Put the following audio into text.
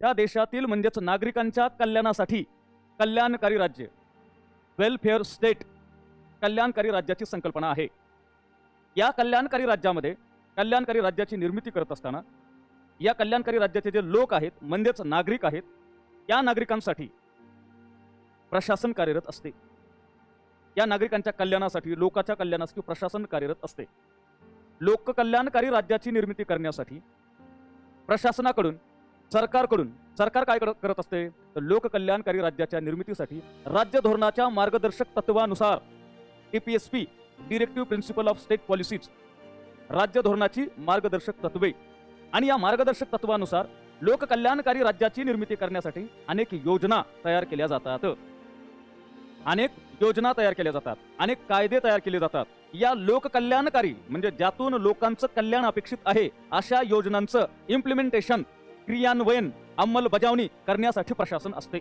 त्या देशातील म्हणजेच नागरिकांच्या कल्याणासाठी कल्याणकारी राज्य वेलफेअर स्टेट कल्याणकारी राज्याची संकल्पना आहे. या कल्याणकारी राज्यामध्ये कल्याणकारी राज्याची निर्मिती करत असताना या कल्याणकारी राज्याचे जे लोक आहेत म्हणजेच नागरिक आहेत या नागरिकांसाठी प्रशासन कार्यरत असते. या नागरिकांच्या कल्याणासाठी लोकांच्या कल्याणासाठी प्रशासन कार्यरत असते. लोककल्याणकारी राज्याची निर्मिती करण्यासाठी प्रशासनाकडून सरकारकडून सरकार काय करत असते? तर लोककल्याणकारी राज्याच्या निर्मितीसाठी राज्य धोरणाच्या मार्गदर्शक तत्वानुसार DPSP directive principle of state policies राज्य धोरणाची मार्गदर्शक तत्वे आणि या मार्गदर्शक तत्वानुसार लोककल्याणकारी राज्याची निर्मिती करण्यासाठी अनेक योजना तयार केल्या जातात. अनेक योजना तयार केल्या जातात. अनेक कायदे तयार केले जातात. या लोककल्याणकारी म्हणजे ज्यातून लोकांचं कल्याण अपेक्षित आहे अशा योजनांचं इम्प्लिमेंटेशन क्रियान्वयन अंमलबजावणी करण्यासाठी प्रशासन असते.